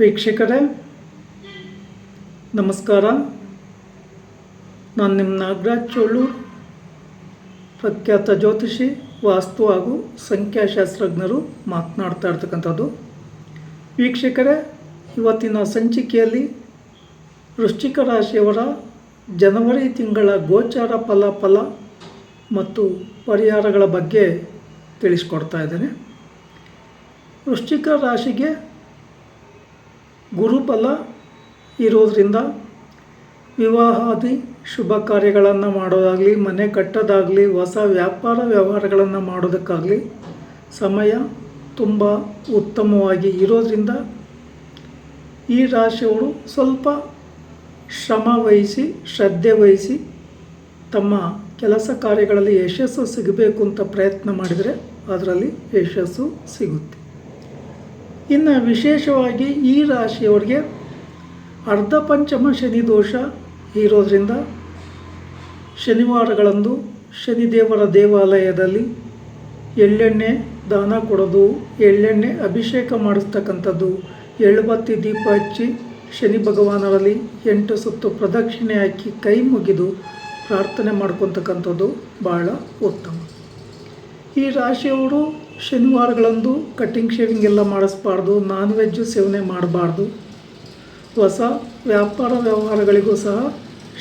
ವೀಕ್ಷಕರೇ, ನಮಸ್ಕಾರ. ನಾನು ನಿಮ್ಮ ನಾಗರಾಜ್ ಚೋಳು, ಪ್ರಖ್ಯಾತ ಜ್ಯೋತಿಷಿ, ವಾಸ್ತು ಹಾಗೂ ಸಂಖ್ಯಾಶಾಸ್ತ್ರಜ್ಞರು ಮಾತನಾಡ್ತಾ ಇರ್ತಕ್ಕಂಥದ್ದು. ವೀಕ್ಷಕರೇ, ಇವತ್ತಿನ ಸಂಚಿಕೆಯಲ್ಲಿ ವೃಶ್ಚಿಕ ರಾಶಿಯವರ ಜನವರಿ ತಿಂಗಳ ಗೋಚಾರ ಫಲ ಫಲ ಮತ್ತು ಪರಿಹಾರಗಳ ಬಗ್ಗೆ ತಿಳಿಸ್ಕೊಡ್ತಾ ಇದ್ದೇನೆ. ವೃಶ್ಚಿಕ ರಾಶಿಗೆ ಗುರುಬಲ ಇರೋದರಿಂದ ವಿವಾಹಾದಿ ಶುಭ ಕಾರ್ಯಗಳನ್ನು ಮಾಡೋದಾಗಲಿ, ಮನೆ ಕಟ್ಟೋದಾಗಲಿ, ಹೊಸ ವ್ಯಾಪಾರ ವ್ಯವಹಾರಗಳನ್ನು ಮಾಡೋದಕ್ಕಾಗಲಿ ಸಮಯ ತುಂಬ ಉತ್ತಮವಾಗಿ ಇರೋದರಿಂದ ಈ ರಾಶಿಯವರು ಸ್ವಲ್ಪ ಶ್ರಮ ವಹಿಸಿ, ಶ್ರದ್ಧೆ ವಹಿಸಿ ತಮ್ಮ ಕೆಲಸ ಕಾರ್ಯಗಳಲ್ಲಿ ಯಶಸ್ಸು ಸಿಗಬೇಕು ಅಂತ ಪ್ರಯತ್ನ ಮಾಡಿದರೆ ಅದರಲ್ಲಿ ಯಶಸ್ಸು ಸಿಗುತ್ತೆ. ಇನ್ನು ವಿಶೇಷವಾಗಿ ಈ ರಾಶಿಯವರಿಗೆ ಅರ್ಧ ಪಂಚಮ ಶನಿ ದೋಷ ಇರೋದರಿಂದ ಶನಿವಾರಗಳಂದು ಶನಿದೇವರ ದೇವಾಲಯದಲ್ಲಿ ಎಳ್ಳೆಣ್ಣೆ ದಾನ ಕೊಡೋದು, ಎಳ್ಳೆಣ್ಣೆ ಅಭಿಷೇಕ ಮಾಡಿಸ್ತಕ್ಕಂಥದ್ದು. ಎಳ್ಳುಬತ್ತಿ ದೀಪ ಹಚ್ಚಿ ಶನಿ ಭಗವಾನರಲ್ಲಿ ಎಂಟು ಸುತ್ತು ಪ್ರದಕ್ಷಿಣೆ ಹಾಕಿ ಕೈ ಮುಗಿದು ಪ್ರಾರ್ಥನೆ ಮಾಡ್ಕೊತಕ್ಕಂಥದ್ದು ಭಾಳ ಉತ್ತಮ. ಈ ರಾಶಿಯವರು ಶನಿವಾರಗಳಂದು ಕಟ್ಟಿಂಗ್ ಶೇವಿಂಗ್ ಎಲ್ಲ ಮಾಡಿಸ್ಬಾರ್ದು ನಾನ್ ವೆಜ್ಜು ಸೇವನೆ ಮಾಡಬಾರ್ದು. ಹೊಸ ವ್ಯಾಪಾರ ವ್ಯವಹಾರಗಳಿಗೂ ಸಹ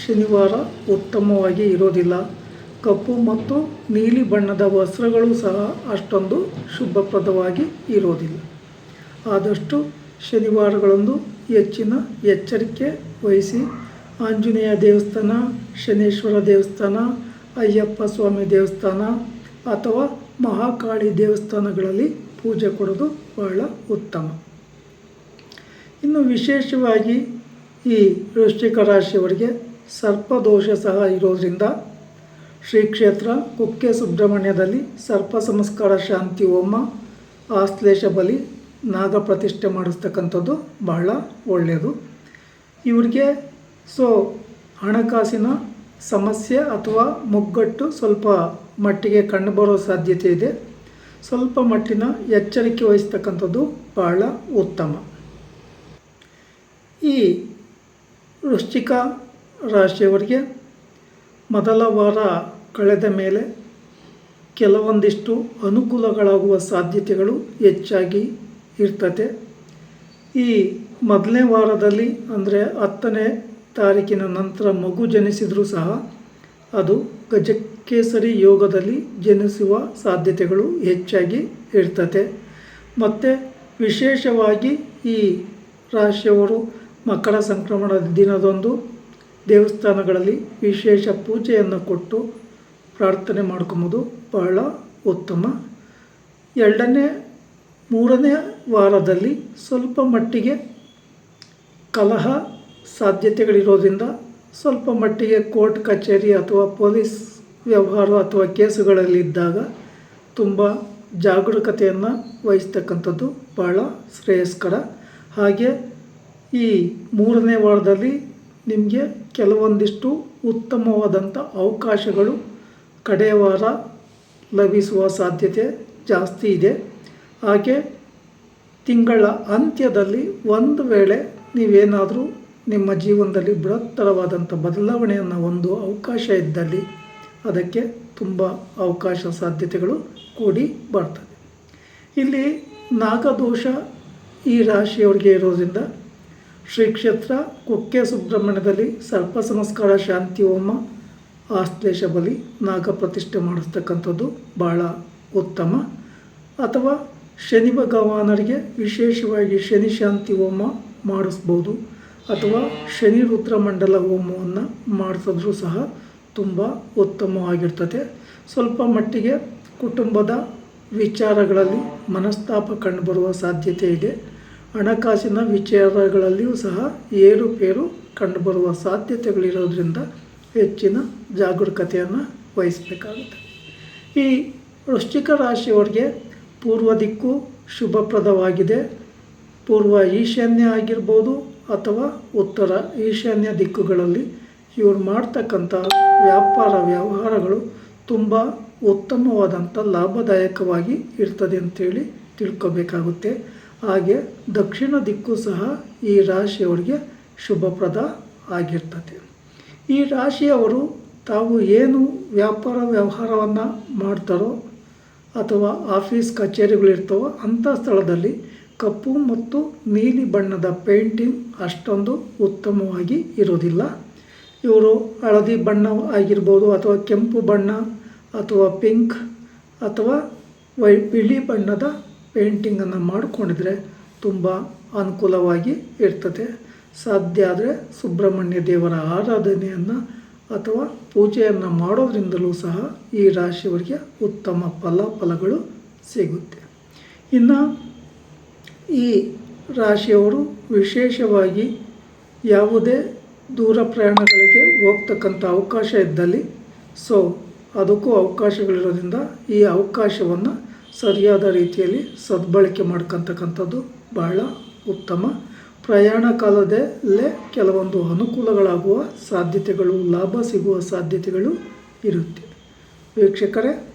ಶನಿವಾರ ಉತ್ತಮವಾಗಿ ಇರೋದಿಲ್ಲ. ಕಪ್ಪು ಮತ್ತು ನೀಲಿ ಬಣ್ಣದ ವಸ್ತ್ರಗಳು ಸಹ ಅಷ್ಟೊಂದು ಶುಭಪ್ರದವಾಗಿ ಇರೋದಿಲ್ಲ. ಆದಷ್ಟು ಶನಿವಾರಗಳಂದು ಹೆಚ್ಚಿನ ಎಚ್ಚರಿಕೆ ವಹಿಸಿ ಆಂಜನೇಯ ದೇವಸ್ಥಾನ, ಶನೇಶ್ವರ ದೇವಸ್ಥಾನ, ಅಯ್ಯಪ್ಪ ಸ್ವಾಮಿ ದೇವಸ್ಥಾನ ಅಥವಾ ಮಹಾಕಾಳಿ ದೇವಸ್ಥಾನಗಳಲ್ಲಿ ಪೂಜೆ ಕೊಡೋದು ಬಹಳ ಉತ್ತಮ. ಇನ್ನು ವಿಶೇಷವಾಗಿ ಈ ವೃಶ್ಚಿಕ ರಾಶಿಯವರಿಗೆ ಸರ್ಪದೋಷ ಸಹ ಇರೋದರಿಂದ ಶ್ರೀ ಕ್ಷೇತ್ರ ಕುಕ್ಕೆ ಸುಬ್ರಹ್ಮಣ್ಯದಲ್ಲಿ ಸರ್ಪ ಸಂಸ್ಕಾರ, ಶಾಂತಿ, ಹೋಮ, ಆಶ್ಲೇಷ ಬಲಿ, ನಾಗ ಪ್ರತಿಷ್ಠೆ ಮಾಡಿಸ್ತಕ್ಕಂಥದ್ದು ಬಹಳ ಒಳ್ಳೆಯದು. ಇವರಿಗೆ ಸೊ ಹಣಕಾಸಿನ ಸಮಸ್ಯೆ ಅಥವಾ ಮುಗ್ಗಟ್ಟು ಸ್ವಲ್ಪ ಮಟ್ಟಿಗೆ ಕಂಡುಬರೋ ಸಾಧ್ಯತೆ ಇದೆ. ಸ್ವಲ್ಪ ಮಟ್ಟಿನ ಎಚ್ಚರಿಕೆ ವಹಿಸ್ತಕ್ಕಂಥದ್ದು ಬಹಳ ಉತ್ತಮ. ಈ ವೃಶ್ಚಿಕ ರಾಶಿಯವರಿಗೆ ಮೊದಲ ವಾರ ಕಳೆದ ಮೇಲೆ ಕೆಲವೊಂದಿಷ್ಟು ಅನುಕೂಲಗಳಾಗುವ ಸಾಧ್ಯತೆಗಳು ಹೆಚ್ಚಾಗಿ ಇರ್ತದೆ ಈ ಮೊದಲನೇ ವಾರದಲ್ಲಿ ಅಂದರೆ ಹತ್ತನೇ ತಾರೀಕಿನ ನಂತರ ಮಗು ಜನಿಸಿದರೂ ಸಹ ಅದು ಗಜಕೇಸರಿ ಯೋಗದಲ್ಲಿ ಜನಿಸುವ ಸಾಧ್ಯತೆಗಳು ಹೆಚ್ಚಾಗಿ ಇರ್ತದೆ ಮತ್ತು ವಿಶೇಷವಾಗಿ ಈ ರಾಶಿಯವರು ಮಕರ ಸಂಕ್ರಮಣದ ದಿನದಂದು ದೇವಸ್ಥಾನಗಳಲ್ಲಿ ವಿಶೇಷ ಪೂಜೆಯನ್ನು ಕೊಟ್ಟು ಪ್ರಾರ್ಥನೆ ಮಾಡ್ಕೊಂಬೋದು ಬಹಳ ಉತ್ತಮ. ಎರಡನೇ, ಮೂರನೇ ವಾರದಲ್ಲಿ ಸ್ವಲ್ಪ ಮಟ್ಟಿಗೆ ಕಲಹ ಸಾಧ್ಯತೆಗಳಿರೋದ್ರಿಂದ ಸ್ವಲ್ಪ ಮಟ್ಟಿಗೆ ಕೋರ್ಟ್ ಕಚೇರಿ ಅಥವಾ ಪೊಲೀಸ್ ವ್ಯವಹಾರ ಅಥವಾ ಕೇಸುಗಳಲ್ಲಿದ್ದಾಗ ತುಂಬ ಜಾಗರೂಕತೆಯನ್ನು ವಹಿಸ್ತಕ್ಕಂಥದ್ದು ಭಾಳ ಶ್ರೇಯಸ್ಕರ. ಹಾಗೆ ಈ ಮೂರನೇ ವಾರದಲ್ಲಿ ನಿಮಗೆ ಕೆಲವೊಂದಿಷ್ಟು ಉತ್ತಮವಾದಂಥ ಅವಕಾಶಗಳು ಕಡೆಯ ವಾರ ಲಭಿಸುವ ಸಾಧ್ಯತೆ ಜಾಸ್ತಿ ಇದೆ. ಹಾಗೆ ತಿಂಗಳ ಅಂತ್ಯದಲ್ಲಿ ಒಂದು ವೇಳೆ ನೀವೇನಾದರೂ ನಿಮ್ಮ ಜೀವನದಲ್ಲಿ ಬೃಹತ್ತರವಾದಂಥ ಬದಲಾವಣೆಯನ್ನು ಒಂದು ಅವಕಾಶ ಇದ್ದಲ್ಲಿ ಅದಕ್ಕೆ ತುಂಬ ಅವಕಾಶ ಸಾಧ್ಯತೆಗಳು ಕೂಡಿ ಬರ್ತದೆ. ಇಲ್ಲಿ ನಾಗದೋಷ ಈ ರಾಶಿಯವರಿಗೆ ಇರೋದ್ರಿಂದ ಶ್ರೀ ಕ್ಷೇತ್ರ ಕುಕ್ಕೆ ಸುಬ್ರಹ್ಮಣ್ಯದಲ್ಲಿ ಸರ್ಪ ಸಂಸ್ಕಾರ, ಶಾಂತಿ, ಹೋಮ, ಆಶ್ಲೇಷ ಬಲಿ, ನಾಗ ಪ್ರತಿಷ್ಠೆ ಮಾಡಿಸ್ತಕ್ಕಂಥದ್ದು ಭಾಳ ಉತ್ತಮ. ಅಥವಾ ಶನಿ ಭಗವಾನರಿಗೆ ವಿಶೇಷವಾಗಿ ಶನಿ, ಶಾಂತಿ, ಹೋಮ ಮಾಡಿಸ್ಬೋದು. ಅಥವಾ ಶನಿ ರುದ್ರಮಂಡಲ ಹೋಮವನ್ನು ಮಾಡಿಸಿದ್ರೂ ಸಹ ತುಂಬ ಉತ್ತಮವಾಗಿರ್ತದೆ. ಸ್ವಲ್ಪ ಮಟ್ಟಿಗೆ ಕುಟುಂಬದ ವಿಚಾರಗಳಲ್ಲಿ ಮನಸ್ತಾಪ ಕಂಡುಬರುವ ಸಾಧ್ಯತೆ ಇದೆ. ಹಣಕಾಸಿನ ವಿಚಾರಗಳಲ್ಲಿಯೂ ಸಹ ಏರುಪೇರು ಕಂಡುಬರುವ ಸಾಧ್ಯತೆಗಳಿರೋದ್ರಿಂದ ಹೆಚ್ಚಿನ ಜಾಗರೂಕತೆಯನ್ನು ವಹಿಸಬೇಕಾಗುತ್ತೆ. ಈ ವೃಶ್ಚಿಕ ರಾಶಿಯವರಿಗೆ ಪೂರ್ವ ದಿಕ್ಕು ಶುಭಪ್ರದವಾಗಿದೆ. ಪೂರ್ವ ಈಶಾನ್ಯ ಆಗಿರ್ಬೋದು ಅಥವಾ ಉತ್ತರ ಈಶಾನ್ಯ ದಿಕ್ಕುಗಳಲ್ಲಿ ಇವರು ಮಾಡ್ತಕ್ಕಂಥ ವ್ಯಾಪಾರ ವ್ಯವಹಾರಗಳು ತುಂಬ ಉತ್ತಮವಾದಂಥ ಲಾಭದಾಯಕವಾಗಿ ಇರ್ತದೆ ಅಂತೇಳಿ ತಿಳ್ಕೊಬೇಕಾಗುತ್ತೆ. ಹಾಗೆ ದಕ್ಷಿಣ ದಿಕ್ಕು ಸಹ ಈ ರಾಶಿಯವರಿಗೆ ಶುಭಪ್ರದ ಆಗಿರ್ತದೆ. ಈ ರಾಶಿಯವರು ತಾವು ಏನು ವ್ಯಾಪಾರ ವ್ಯವಹಾರವನ್ನು ಮಾಡ್ತಾರೋ ಅಥವಾ ಆಫೀಸ್ ಕಚೇರಿಗಳಿರ್ತವೋ ಅಂಥ ಸ್ಥಳದಲ್ಲಿ ಕಪ್ಪು ಮತ್ತು ನೀಲಿ ಬಣ್ಣದ ಪೇಂಟಿಂಗ್ ಅಷ್ಟೊಂದು ಉತ್ತಮವಾಗಿ ಇರೋದಿಲ್ಲ ಇವರು ಹಳದಿ ಬಣ್ಣ ಆಗಿರ್ಬೋದು ಅಥವಾ ಕೆಂಪು ಬಣ್ಣ ಅಥವಾ ಪಿಂಕ್ ಅಥವಾ ವೈ ಬಿಳಿ ಬಣ್ಣದ ಪೇಂಟಿಂಗನ್ನು ಮಾಡಿಕೊಂಡಿದ್ರೆ ತುಂಬ ಅನುಕೂಲವಾಗಿ ಇರ್ತದೆ. ಸಾಧ್ಯ ಆದರೆ ಸುಬ್ರಹ್ಮಣ್ಯ ದೇವರ ಆರಾಧನೆಯನ್ನು ಅಥವಾ ಪೂಜೆಯನ್ನು ಮಾಡೋದ್ರಿಂದಲೂ ಸಹ ಈ ರಾಶಿಯವರಿಗೆ ಉತ್ತಮ ಫಲ, ಫಲಗಳು ಸಿಗುತ್ತೆ. ಇನ್ನು ಈ ರಾಶಿಯವರು ವಿಶೇಷವಾಗಿ ಯಾವುದೇ ದೂರ ಪ್ರಯಾಣಗಳಿಗೆ ಹೋಗ್ತಕ್ಕಂಥ ಅವಕಾಶ ಇದ್ದಲ್ಲಿ ಸೊ ಅದಕ್ಕೂ ಅವಕಾಶಗಳಿರೋದ್ರಿಂದ ಈ ಅವಕಾಶವನ್ನು ಸರಿಯಾದ ರೀತಿಯಲ್ಲಿ ಸದ್ಬಳಕೆ ಮಾಡ್ಕೊತಕ್ಕಂಥದ್ದು ಬಹಳ ಉತ್ತಮ. ಪ್ರಯಾಣ ಕಾಲದಲ್ಲೇ ಕೆಲವೊಂದು ಅನುಕೂಲಗಳಾಗುವ ಸಾಧ್ಯತೆಗಳು, ಲಾಭ ಸಿಗುವ ಸಾಧ್ಯತೆಗಳು ಇರುತ್ತೆ. ವೀಕ್ಷಕರೇ